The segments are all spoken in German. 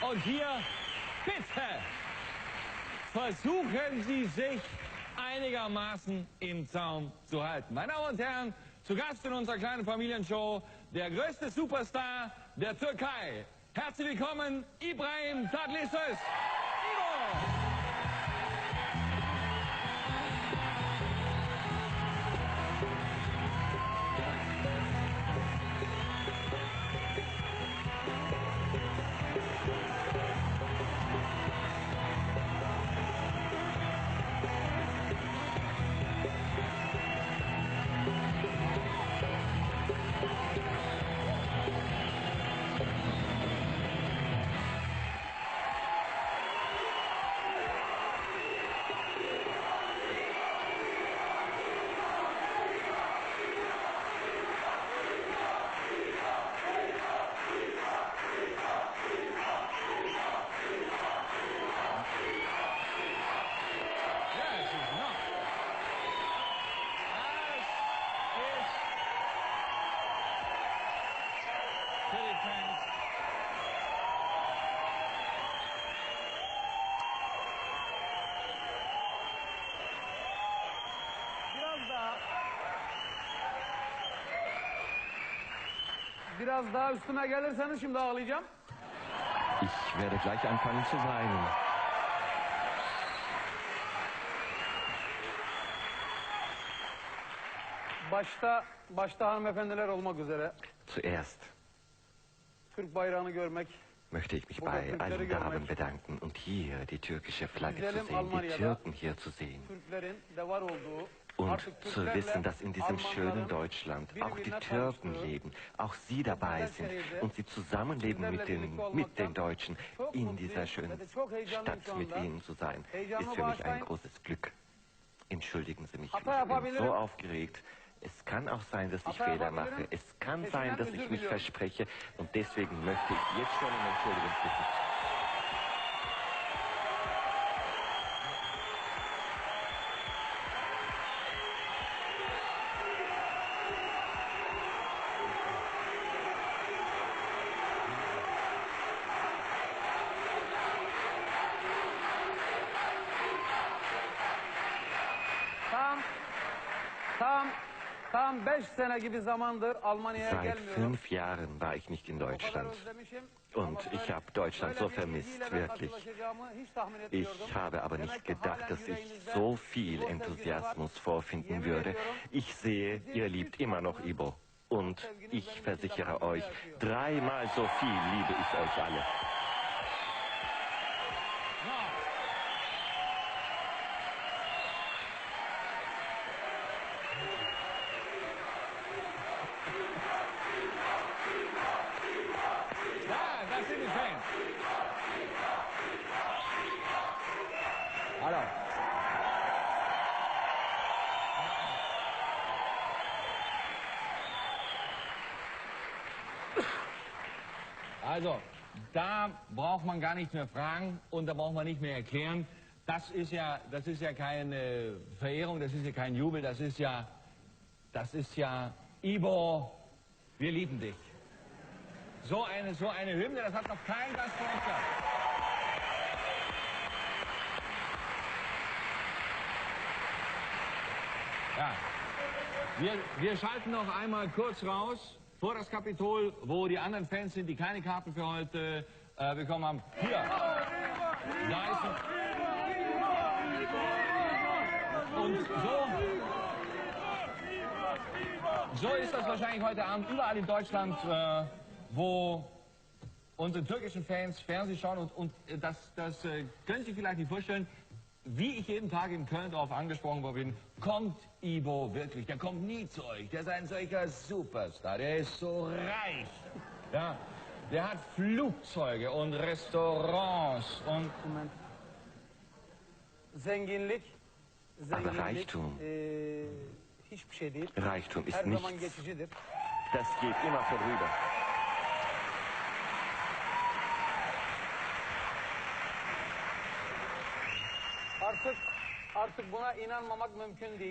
Und hier, bitte, versuchen Sie sich einigermaßen im Zaum zu halten. Meine Damen und Herren, zu Gast in unserer kleinen Familienshow, der größte Superstar der Türkei. Herzlich willkommen, Ibrahim Tatlisses. Philippines. Biraz daha Biraz daha üstüme gelirseniz şimdi ağlayacağım. Ich werde gleich anfangen zu weinen. Başta başta hanımefendiler olmak üzere Zuerst möchte ich mich bei allen. Damen bedanken und hier die türkische Flagge zu sehen, die Türken hier zu sehen. Und zu wissen, dass in diesem schönen Deutschland auch die Türken leben, auch sie dabei sind und sie zusammenleben mit den, mit den Deutschen in dieser schönen Stadt mit ihnen zu sein, ist für mich ein großes Glück. Entschuldigen Sie mich, ich bin so aufgeregt. Es kann auch sein, dass ich Fehler mache. Es kann sein, dass ich mich verspreche und deswegen möchte ich jetzt schon um Entschuldigung bitten. Tam 5 sene gibi zamandır Almanya'ya Seit gelmiyorum. fünf Jahren war ich nicht in Deutschland. Und ich habe Deutschland so vermisst, wirklich. Ich habe aber nicht gedacht, dass ich so viel. Enthusiasmus vorfinden würde. Ich sehe, ihr liebt immer noch Ibo. Und ich versichere euch, dreimal so viel liebe ich euch alle. No. Ja, das sind die Fans. Hallo. Also, da braucht man gar nicht mehr fragen und da braucht man nicht mehr erklären. Das ist ja, das ist ja keine Verehrung, das ist ja kein Jubel, das ist ja, das ist ja, Ivo, wir lieben dich. So eine, so eine Hymne, das hat noch kein Gast vor uns gehabt. Ja. Wir, wir schalten noch einmal kurz raus vor das Kapitol, wo die anderen Fans sind, die keine Karten für heute äh, bekommen haben. Hier. Da ist ein Und so, so ist das wahrscheinlich heute Abend überall in Deutschland, äh, wo unsere türkischen Fans Fernsehen schauen. Und, und äh, das, das äh, können Sie vielleicht nicht vorstellen, wie ich jeden Tag in Köln darauf angesprochen worden bin, kommt Ivo wirklich, der kommt nie zu euch, der ist ein solcher Superstar, der ist so reich, ja, der hat Flugzeuge und Restaurants und Moment. Zenginlik, zenginlik Reichtum. değil. Reichtum ist nichts. Das geht immer vorüber.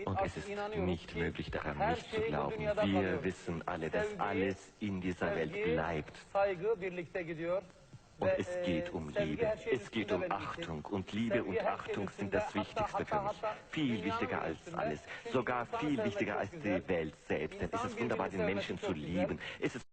Und es ist nicht möglich daran nicht zu glauben. Wir wissen alle, dass alles in dieser Welt bleibt. Und es geht um Liebe. Es geht um Achtung. Und Liebe und Achtung sind das Wichtigste für mich. Viel wichtiger als alles. Sogar viel wichtiger als die Welt selbst. Denn es ist wunderbar, den Menschen zu lieben. Es ist